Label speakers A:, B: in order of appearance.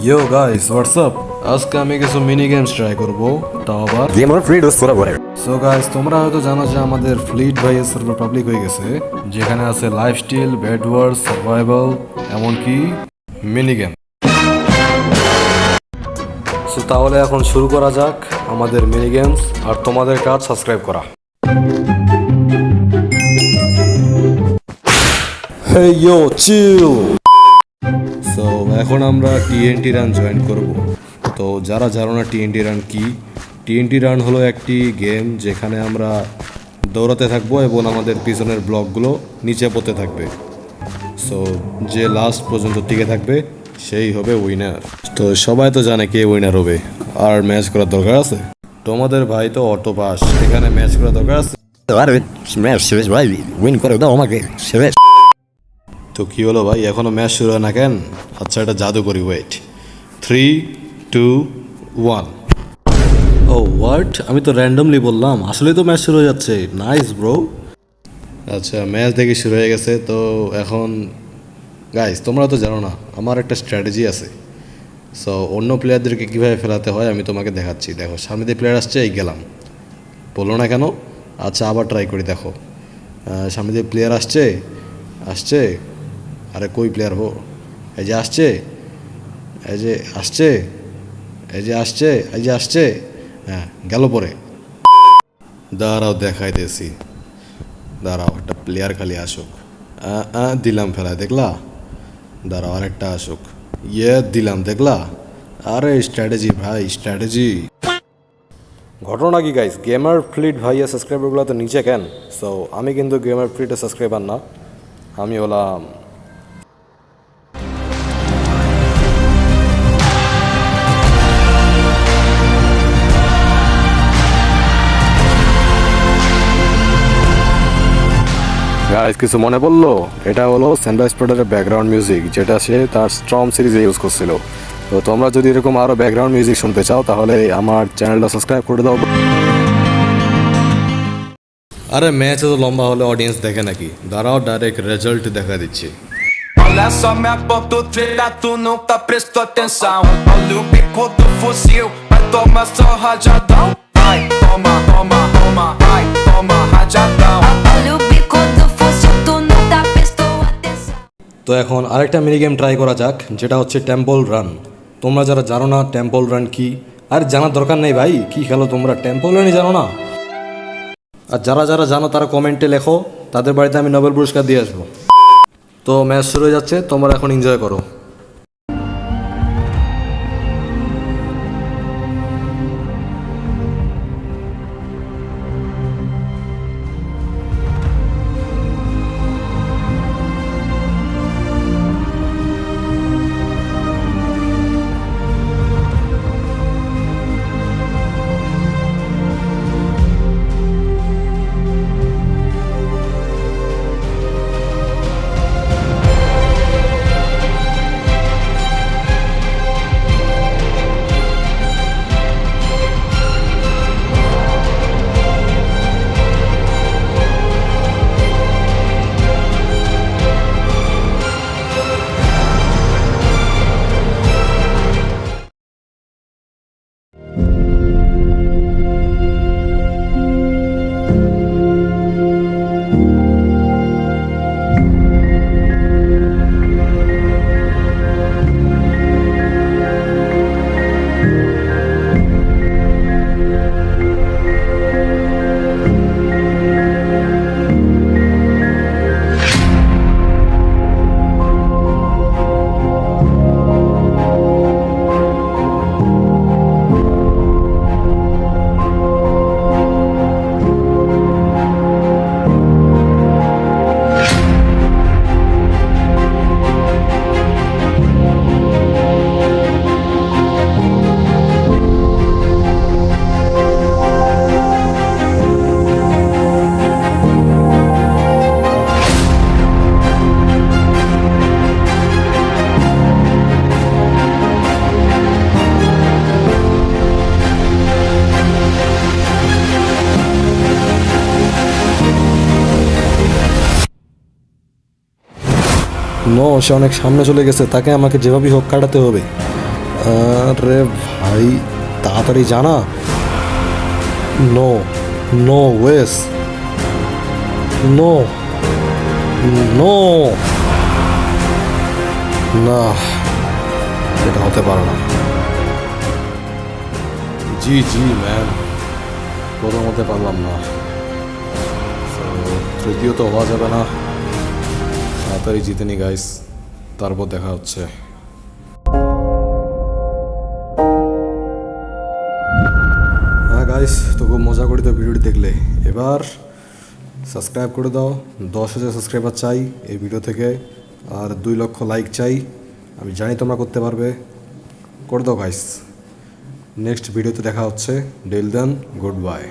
A: ইয়ো guys WhatsApp আজকে আমি কিছু মিনি গেমস ট্রাই করব তাও আবার
B: Gamer Free does whatever.
A: So guys তোমরা হয়তো জানো যে আমাদের ফ্লিট ভাইয়ের সার্ভার পাবলিক হয়ে গেছে যেখানে আছে লাইফস্টাইল ব্যাড ওয়ার্ড সার্ভাইভাল এমনকি মিনি গেম সো তাহলে এখন শুরু করা যাক আমাদের মিনি গেমস আর তোমাদের কাজ সাবস্ক্রাইব করা Hey yo, chill! এখন আমরা টিএনটি রান জয়েন করব। তো যারা জানো না টিএনটি রান কি? টিএনটি রান হলো একটি গেম যেখানে আমরা দৌড়াতে থাকব এবং আমাদের পিছনের ব্লকগুলো নিচে পড়তে থাকবে। সো যে লাস্ট পর্যন্ত টিকে থাকবে সেই হবে উইনার তো সবাই তো জানে কে উইনার হবে। আর ম্যাচ করার দরকার আছে? তোমাদের ভাই তো অটো পাস এখানে ম্যাচ করার দরকার আছে?
B: smash, serious, right? Win করে দাও আমাকে.
A: তো কি হলো ভাই? এখনও ম্যাচ শুরু হয় না কেন? আচ্ছা এটা জাদু করি ওয়েট থ্রি টু ওয়ান ও হোয়াট আমি তো র্যান্ডমলি বললাম। আসলেই তো ম্যাচ শুরু হয়ে যাচ্ছে। নাইস ব্রো আচ্ছা ম্যাচ দেখে শুরু হয়ে গেছে। তো এখন গাইস তোমরা তো জানো না আমার একটা স্ট্র্যাটেজি আছে। সো অন্য প্লেয়ারদেরকে কীভাবে ফেলাতে হয় আমি তোমাকে দেখাচ্ছি। দেখো সামনে দিয়ে প্লেয়ার আসছে এই গেলাম। বলল না কেন? আচ্ছা আবার ট্রাই করি দেখো। সামনে দিয়ে প্লেয়ার আসছে আসছে। আরে কই প্লেয়ার হো এই যে আসছে, এই যে আসছে, এই যে আসছে, এই যে আসছে। হ্যাঁ গেল পরে। দাঁড়াও, দেখাইতেছি। দাঁড়াও, একটা প্লেয়ার খালি আসুক। দিলাম ফেলায়, দেখলা? দাঁড়াও, আরেকটা আসুক। ইয়ে দিলাম, দেখলা? আরে স্ট্র্যাটেজি ভাই স্ট্র্যাটেজি ঘটনা কি গাইস গেমার ফ্লিট ভাইয়া সাবস্ক্রাইবারগুলো তো নিচে কেন? সো আমি কিন্তু গেমার ফ্লিটের সাবস্ক্রাইবার না। আমি হলাম গাইস কিছু মনে পড়ল? এটা হলো স্যান্ডাইস প্রোডাক্টের ব্যাকগ্রাউন্ড মিউজিক যেটা সে তার স্ট্রম সিরিজে ইউজ করছিল। তো তোমরা যদি এরকম আরও ব্যাকগ্রাউন্ড মিউজিক শুনতে চাও তাহলে আমার চ্যানেলটা সাবস্ক্রাইব করে দাও। আরে ম্যাচ এত লম্বা হলে অডিয়েন্স দেখে নাকি? দাঁড়াও ডাইরেক্ট রেজাল্ট দেখা দিচ্ছি।
C: Olha só minha ponta tu nunca prestou atenção. Olha o bico do fuzil, vai tomar só rajadão.
A: তো এখন আরেকটা মিনি গেম ট্রাই করা যাক, যেটা হচ্ছে টেম্পল রান তোমরা যারা জানো না টেম্পল রান কি, আর জানার দরকার নেই ভাই, কি খেলো তোমরা টেম্পল রানই জানো না? আর যারা যারা জানো তারা কমেন্টে লেখো, তাদের বাড়িতে আমি নোবেল পুরস্কার দিয়ে আসব। তো ম্যাচ শুরু হয়ে যাচ্ছে, তোমরা এখন এনজয় করো। নো, সে অনেক সামনে চলে গেছে, তাকে আমাকে যেভাবেই হোক কাটাতে হবে। আরে ভাই, তাড়াতাড়ি জানা। নো নো, ওয়েস। No no. না, এটা হতে পারে না। জি জি, ম্যাম। প্রথম হতে পারলাম না। তৃতীয় তো হওয়া যাবে না। তাড়াতাড়ি জিতে নি গাইস তারপর দেখা হচ্ছে। হ্যাঁ গাইস তো খুব মজা করি তো ভিডিওটি দেখলে। এবার সাবস্ক্রাইব করে দাও। দশ হাজার সাবস্ক্রাইবার চাই এই ভিডিও থেকে। আর দুই লক্ষ লাইক চাই। আমি জানি তোমরা করতে পারবে। করে দাও গাইস নেক্সট ভিডিওতে দেখা হচ্ছে। ডেল দেন গুড বাই